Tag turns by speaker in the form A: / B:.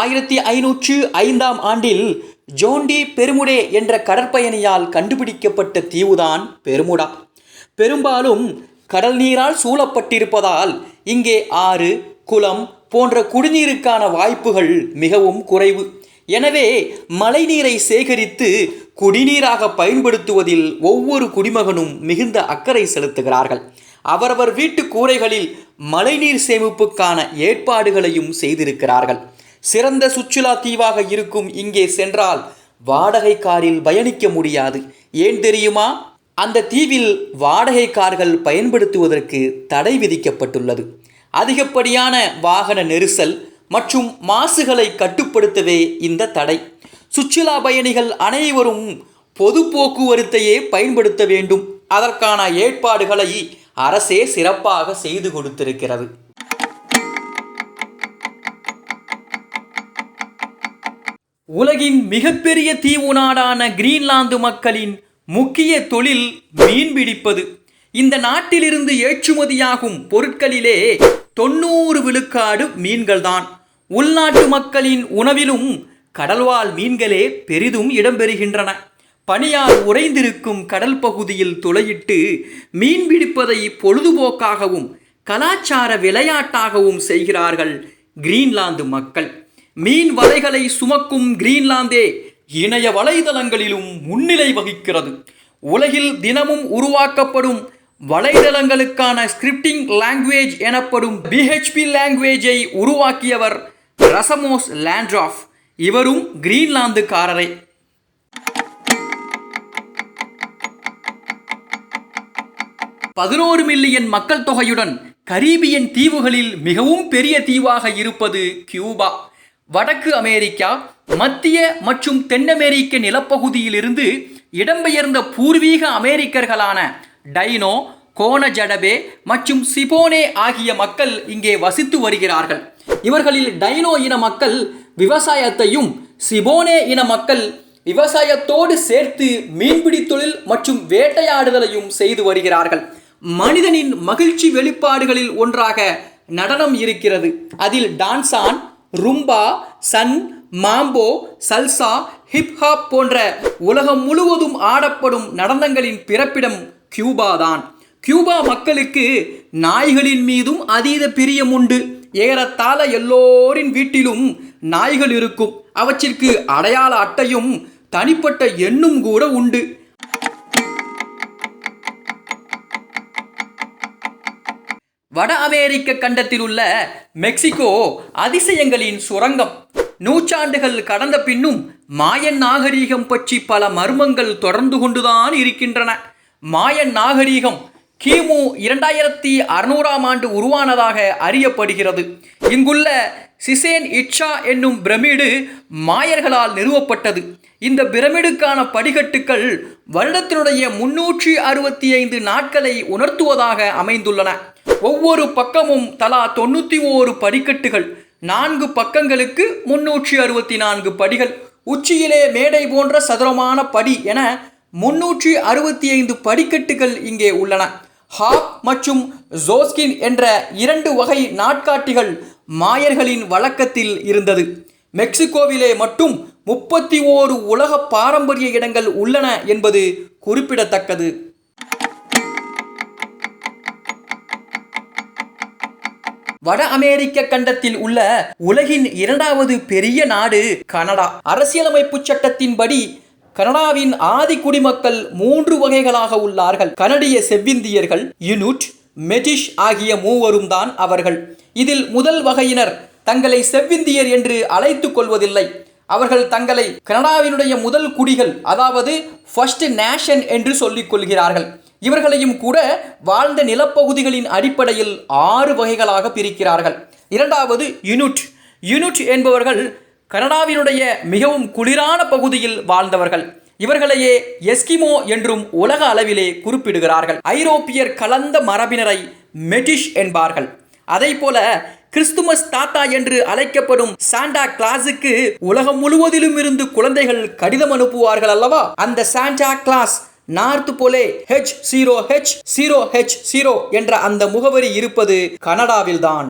A: ஆயிரத்தி ஐநூற்று ஐந்தாம் ஆண்டில் ஜோண்டி பெருமுடே என்ற கடற்பயணியால் கண்டுபிடிக்கப்பட்ட தீவுதான் பெருமுடா. பெரும்பாலும் கடல் நீரால் சூழப்பட்டிருப்பதால் இங்கே ஆறு குளம் போன்ற குடிநீருக்கான வாய்ப்புகள் மிகவும் குறைவு. எனவே மழைநீரை சேகரித்து குடிநீராக பயன்படுத்துவதில் ஒவ்வொரு குடிமகனும் மிகுந்த அக்கறை செலுத்துகிறார்கள். அவரவர் வீட்டு கூரைகளில் மழைநீர் சேமிப்புக்கான ஏற்பாடுகளையும் செய்திருக்கிறார்கள். சிறந்த சுற்றுலா தீவாக இருக்கும் இங்கே சென்றால் வாடகை காரில் பயணிக்க முடியாது. ஏன் தெரியுமா? அந்த தீவில் வாடகை கார்கள் பயன்படுத்துவதற்கு தடை விதிக்கப்பட்டுள்ளது. அதிகப்படியான வாகன நெரிசல் மற்றும் மாசுகளை கட்டுப்படுத்தவே இந்த தடை. சுற்றுலா பயணிகள் அனைவரும் பொது போக்குவரத்தையே பயன்படுத்த வேண்டும். அதற்கான ஏற்பாடுகளை அரசே சிறப்பாக செய்து கொடுத்திருக்கிறது. உலகின் மிகப்பெரிய தீவு நாடான கிரீன்லாந்து மக்களின் முக்கிய தொழில் மீன்பிடிப்பது இந்த நாட்டிலிருந்து ஏற்றுமதியாகும் பொருட்களிலே தொண்ணூறு விழுக்காடு மீன்கள்தான். உள்நாட்டு மக்களின் உணவிலும் கடல்வாழ் மீன்களே பெரிதும் இடம்பெறுகின்றன. பனியால் உறைந்திருக்கும் கடல் பகுதியில் துளையிட்டு மீன் பிடிப்பதை பொழுதுபோக்காகவும் கலாச்சார விளையாட்டாகவும் செய்கிறார்கள் கிரீன்லாந்து மக்கள். மீன் வலைகளை சுமக்கும் கிரீன்லாந்தே இணைய வலைதளங்களிலும் முன்னிலை வகிக்கிறது. உலகில் தினமும் உருவாக்கப்படும் வலைதளங்களுக்கான ஸ்கிரிப்டிங் லாங்குவேஜ் எனப்படும் பிஹெச்பி லாங்குவேஜை உருவாக்கியவர் ரசமோஸ் லேண்ட்ராஃப். இவரும் கிரீன்லாந்துக்காரரே. பதினோரு மில்லியன் மக்கள் தொகையுடன் கரீபியன் தீவுகளில் மிகவும் பெரிய தீவாக இருப்பது கியூபா. வடக்கு அமெரிக்கா மத்திய மற்றும் தென் அமெரிக்க நிலப்பகுதியிலிருந்து இடம்பெயர்ந்த பூர்வீக அமெரிக்கர்களான டைனோ கோனஜடபே மற்றும் சிபோனே ஆகிய மக்கள் இங்கே வசித்து வருகிறார்கள். இவர்களில் டைனோ இன மக்கள் விவசாயத்தையும் சிபோனே இன மக்கள் விவசாயத்தோடு சேர்த்து மீன்பிடி தொழில் மற்றும் வேட்டையாடுதலையும் செய்து வருகிறார்கள். மனிதனின் மகிழ்ச்சி வெளிப்பாடுகளில் ஒன்றாக நடனம் இருக்கிறது. அதில் டான்சான் ரும்பா சன் மாம்போ சல்சா ஹிப்ஹாப் போன்ற உலகம் முழுவதும் ஆடப்படும் நடனங்களின் பிறப்பிடம் கியூபா தான். கியூபா மக்களுக்கு நாய்களின் மீதும் அதீத பிரியம் உண்டு. ஏறத்தாழ எல்லோரின் வீட்டிலும் நாய்கள் இருக்கும். அவற்றிற்கு அடையாள அட்டையும் தனிப்பட்ட எண்ணும் கூட உண்டு. வட அமெரிக்க கண்டத்தில் உள்ள மெக்சிகோ அதிசயங்களின் சுரங்கம். நூற்றாண்டுகள் கடந்த பின்னும் மாயன் நாகரீகம் பற்றி பல மர்மங்கள் தொடர்ந்து கொண்டுதான் இருக்கின்றன. மாயன் நாகரீகம் கிமு இரண்டாயிரத்தி அறுநூறாம் ஆண்டு உருவானதாக அறியப்படுகிறது. இங்குள்ள சிசேன் இட்சா என்னும் பிரமிடு மாயர்களால் நிறுவப்பட்டது. இந்த பிரமிடுக்கான படிக்கட்டுகள் வருடத்தினுடைய முன்னூற்றி அறுபத்தி ஐந்து நாட்களை உணர்த்துவதாக அமைந்துள்ளன. ஒவ்வொரு பக்கமும் தலா தொண்ணூற்றி ஓரு படிக்கட்டுகள் நான்கு பக்கங்களுக்கு முன்னூற்றி அறுபத்தி நான்கு படிகள் உச்சியிலே மேடை போன்ற சதுரமான படி என முன்னூற்றி அறுபத்தி ஐந்து படிக்கட்டுகள் இங்கே உள்ளன. ஹாப் மற்றும் ஜோஸ்கின் என்ற இரண்டு வகை நாட்காட்டிகள் மாயர்களின் வழக்கத்தில் இருந்தது. மெக்சிகோவிலே மட்டும் முப்பத்தி ஓரு உலக பாரம்பரிய இடங்கள் உள்ளன என்பது குறிப்பிடத்தக்கது. வட அமெரிக்க கண்டத்தில் உள்ள உலகின் இரண்டாவது பெரிய நாடு கனடா. அரசியலமைப்பு சட்டத்தின்படி கனடாவின் ஆதி குடிமக்கள் மூன்று வகைகளாக உள்ளார்கள். கனடிய செவ்விந்தியர்கள் யுனுட் மெட்டிஷ் ஆகிய மூவரும் தான் அவர்கள். இதில் முதல் வகையினர் தங்களை செவ்விந்தியர் என்று அழைத்துக் கொள்வதில்லை. அவர்கள் தங்களை கனடாவினுடைய முதல் குடிகள் அதாவது ஃபர்ஸ்ட் நேஷன் என்று சொல்லிக் கொள்கிறார்கள். இவர்களையும் கூட வாழ்ந்த நிலப்பகுதிகளின் அடிப்படையில் ஆறு வகைகளாக பிரிக்கிறார்கள். இரண்டாவது யுனுட். யுனுட் என்பவர்கள் கனடாவினுடைய மிகவும் குளிரான பகுதியில் வாழ்ந்தவர்கள். இவர்களையே எஸ்கிமோ என்றும் உலக அளவிலே குறிப்பிடுகிறார்கள். ஐரோப்பியர் கலந்த மரபினரை மெட்டிஷ் என்பார்கள். அதை போல கிறிஸ்துமஸ் தாத்தா என்று அழைக்கப்படும் சாண்டா கிளாஸுக்கு உலகம் முழுவதிலும் இருந்து குழந்தைகள் கடிதம் அனுப்புவார்கள் அல்லவா? அந்த Santa Claus North Pole H zero H zero H zero என்ற அந்த முகவரி இருப்பது கனடாவில்தான்.